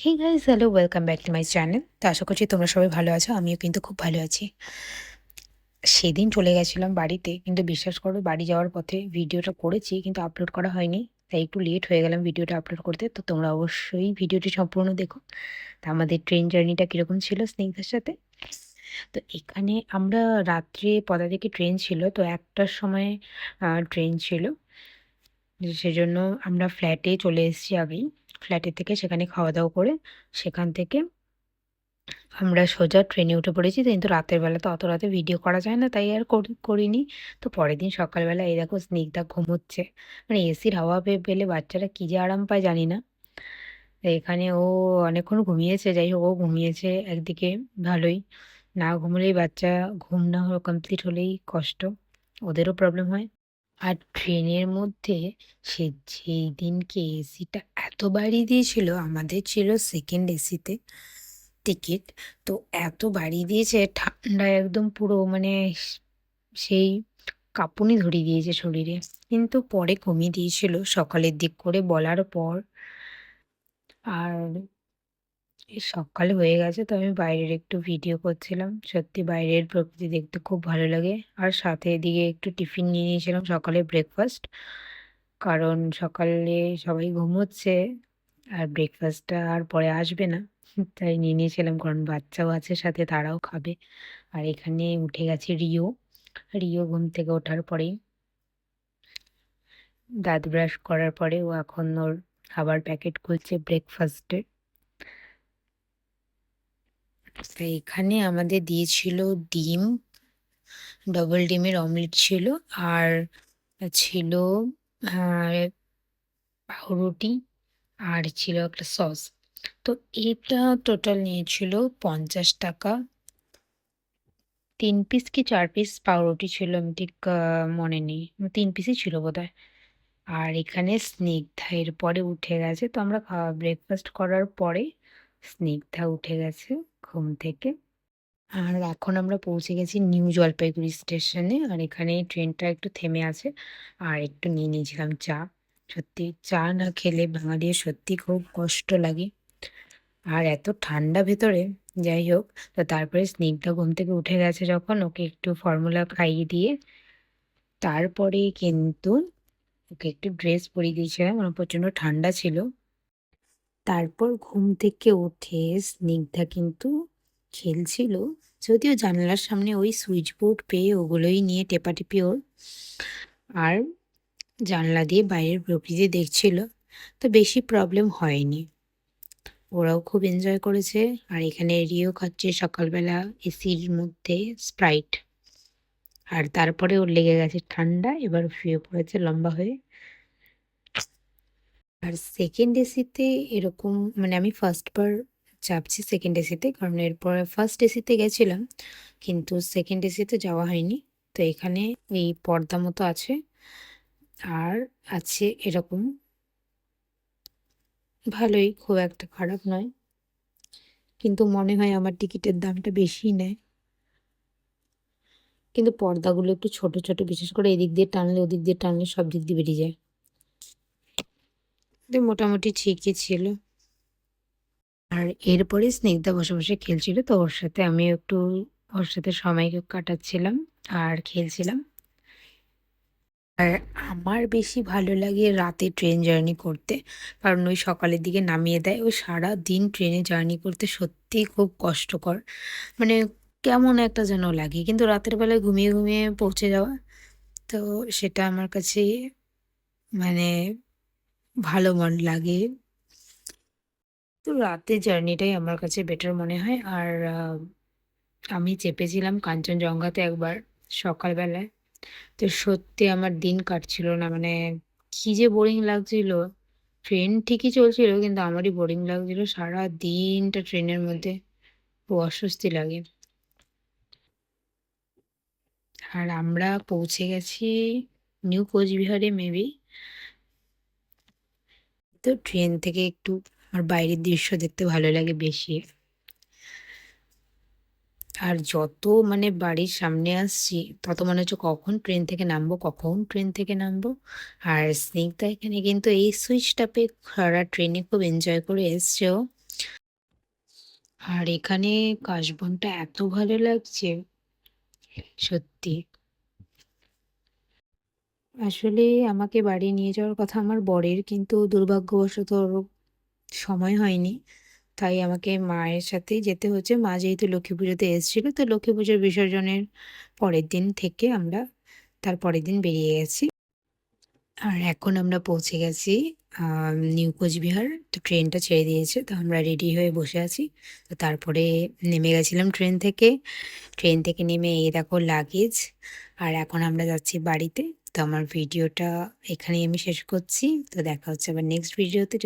Hey guys hello welcome back to my channel তো আশা করছি তোমরা সবাই ভালো আছো, আমিও কিন্তু খুব ভালো আছি। সেদিন চলে গেছিলাম বাড়িতে, কিন্তু বিশ্বাস করো বাড়ি যাওয়ার পথে ভিডিওটা করেছি, কিন্তু আপলোড করা হয়নি। তাই একটু লেট হয়ে গেলাম ভিডিওটা আপলোড করতে। তো তোমরা অবশ্যই ভিডিওটি সম্পূর্ণ দেখো। তা আমাদের ট্রেন জার্নিটা কীরকম ছিল স্নেকদের সাথে? তো এখানে আমরা রাত্রে পদা থেকে ট্রেন ছিল, তো একটার সময় ট্রেন ছিল। সেজন্য আমরা ফ্ল্যাটে চলে এসেছি আগেই। ফ্ল্যাটে থেকে সেখানে খাওয়া দাওয়া করে সেখান থেকে আমরা সোজা ট্রেনে উঠে পড়েছি। কিন্তু রাতের বেলা তো অত রাতে ভিডিও করা যায় না, তাই আর করিনি। তো পরের দিন সকালবেলা এই দেখো স্নিগ্ধা ঘুমোচ্ছে। মানে এসির হাওয়া পেয়ে, পেলে বাচ্চারা কী যে আরাম পায় জানি না। এখানে ও অনেকক্ষণ ঘুমিয়েছে, যাই হোক ও ঘুমিয়েছে একদিকে, ভালোই। না ঘুমলেই বাচ্চা, ঘুম না কমপ্লিট হলেই কষ্ট। ওদেরও প্রবলেম হয়। আর ট্রেনের মধ্যে সে যেই দিনকে এসিটা এত বাড়িয়ে দিয়েছিল, আমাদের ছিল সেকেন্ড এসিতে টিকিট তো এত বাড়িয়ে দিয়েছে ঠান্ডা একদম পুরো মানে সেই কাঁপুনি ধরিয়ে দিয়েছে শরীরে। কিন্তু পরে কমিয়ে দিয়েছিল সকালের দিক করে বলার পর। আর সকাল হয়ে গেছে, তো আমি বাইরের একটু ভিডিও করছিলাম। সত্যি বাইরের প্রকৃতি দেখতে খুব ভালো লাগে। আর সাথে এদিকে একটু টিফিন নিয়ে নিয়েছিলাম সকালে ব্রেকফাস্ট কারণ সকালে সবাই ঘুমোচ্ছে, আর ব্রেকফাস্টটা আর পরে আসবে না। তাই নিয়ে নিয়েছিলাম, কারণ বাচ্চাও আছে, সাথে তারাও খাবে। আর এখানে উঠে গেছে রিও। রিও ঘুম থেকে ওঠার পরেই দাঁত ব্রাশ করার পরে ও এখন ওর খাবার প্যাকেট খুলছে ব্রেকফাস্টে এখানে আমাদের দিয়েছিল ডিম ডবল ডিমের অমলেট ছিল আর ছিল পাউরুটি আর ছিল একটা সস তো এটা টোটাল নিয়েছিল পঞ্চাশ টাকা। তিন পিস কি চার পিস পাউরুটি ছিল আমি ঠিক মনে নেই। তিন পিসই ছিল বোধ আর এখানে স্নিগ্ধা এরপরে উঠে গেছে। তো আমরা ব্রেকফাস্ট করার পরে স্নিগ্ধা উঠে গেছে ঘুম থেকে। আর এখন আমরা পৌঁছে গেছি নিউ জলপাইগুড়ি স্টেশনে। আর এখানে ট্রেনটা একটু থেমে আছে। আর একটু নিয়ে নিয়েছিলাম চা। সত্যি চা না খেলে বাঙালির সত্যি খুব কষ্ট লাগে। আর এত ঠান্ডা ভেতরে, যাই হোক, তো তারপরে স্নিগ্ধা ঘুম থেকে উঠে গেছে যখন ওকে একটু ফর্মুলা খাইয়ে দিয়ে। তারপরে কিন্তু ওকে একটু ড্রেস পরিয়ে দিয়েছিলাম। আমার প্রচণ্ড ঠান্ডা ছিল। তারপর ঘুম থেকে উঠে স্নিগ্ধা কিন্তু খেলছিল। যদিও জানলার সামনে ওই সুইচ বোর্ড পেয়ে ওগুলোই নিয়ে টেপাটেপি ওর। আর জানলা দিয়ে বাইরের প্রকৃতি দেখছিল, তো বেশি প্রবলেম হয়নি। ওরাও খুব এনজয় করেছে। আর এখানে রিও খাচ্ছে সকালবেলা এসির মধ্যে স্প্রাইট আর তারপরে ওর লেগে গেছে ঠান্ডা, এবার শুয়ে পড়েছে লম্বা হয়ে। আর সেকেন্ড এসিতে এরকম মানে আমি ফার্স্টবার চাপছি সেকেন্ড এসিতে কারণ এরপর ফার্স্ট এসিতে গেছিলাম, কিন্তু সেকেন্ড এসিতে যাওয়া হয়নি। তো এখানে এই পর্দা মতো আছে, আর আছে এরকম ভালোই, খুব একটা খারাপ নয়। কিন্তু মনে হয় আমার টিকিটের দামটা বেশি নেয়। কিন্তু পর্দাগুলো একটু ছোট ছোট, বিশেষ করে এদিক দিয়ে টানলে ওদিক দিয়ে টানলে সব দিক দিয়ে বেরিয়ে যায়। মোটামুটি ঠিকই ছিল। আর এরপরে স্নিগ্ধা বসে বসে খেলছিল, তো ওর সাথে আমি একটু ওর সাথে সময় কাটাচ্ছিলাম আর খেলছিলাম। আর আমার বেশি ভালো লাগে রাতে ট্রেন জার্নি করতে, কারণ ওই সকালের দিকে নামিয়ে দেয়। ওই সারা দিন ট্রেনে জার্নি করতে সত্যিই খুব কষ্টকর। মানে কেমন একটা যেন লাগে, কিন্তু রাতের বেলায় ঘুমিয়ে ঘুমিয়ে পৌঁছে যাওয়া, তো সেটা আমার কাছে মানে ভালো মন লাগে। তো রাতের জার্নিটাই আমার কাছে বেটার মনে হয়। আর আমি চেপেছিলাম কাঞ্চনজঙ্ঘাতে একবার সকালবেলায়। তো সত্যি আমার দিন কাটছিল না মানে কী যে বোরিং লাগছিল। ট্রেন ঠিকই চলছিল, কিন্তু আমারই বোরিং লাগছিল সারা দিনটা ট্রেনের মধ্যে। অস্বস্তি লাগে। আর আমরা পৌঁছে গেছি নিউ কোচবিহারে মেবি তো ট্রেন থেকে একটু আমার বাইরের দৃশ্য দেখতে ভালো লাগে বেশি। আর যত মানে বাড়ির সামনে আসছি, তত মনে হচ্ছে কখন ট্রেন থেকে নামবো, কখন ট্রেন থেকে নামবো। আর স্নিগ্ধা এখানে কিন্তু এই সুইচটা পেয়ে সারা ট্রেনে খুব এনজয় করে এসছেও আর এখানে কাশবনটা এত ভালো লাগছে, সত্যি। আসলে আমাকে বাড়ি নিয়ে যাওয়ার কথা আমার বরের কিন্তু দুর্ভাগ্যবশত সময় হয়নি। তাই আমাকে মায়ের সাথেই যেতে হচ্ছে। মা যেহেতু লক্ষ্মী পুজোতে এসেছিল, তো লক্ষ্মী পুজোর বিসর্জনের পরের দিন থেকে আমরা তার পরের দিন বেরিয়ে গেছি। আর এখন আমরা পৌঁছে গেছি নিউ কোচবিহার। তো ট্রেনটা ছেড়ে দিয়েছে, তো আমরা রেডি হয়ে বসে আছি। তো তারপরে নেমে গেছিলাম ট্রেন থেকে। ট্রেন থেকে নেমে এই দেখো লাগেজ। আর এখন আমরা যাচ্ছি বাড়িতে। তো আমার ভিডিওটা এখানেই আমি শেষ করছি। তো দেখা হচ্ছে আবার নেক্সট ভিডিওতে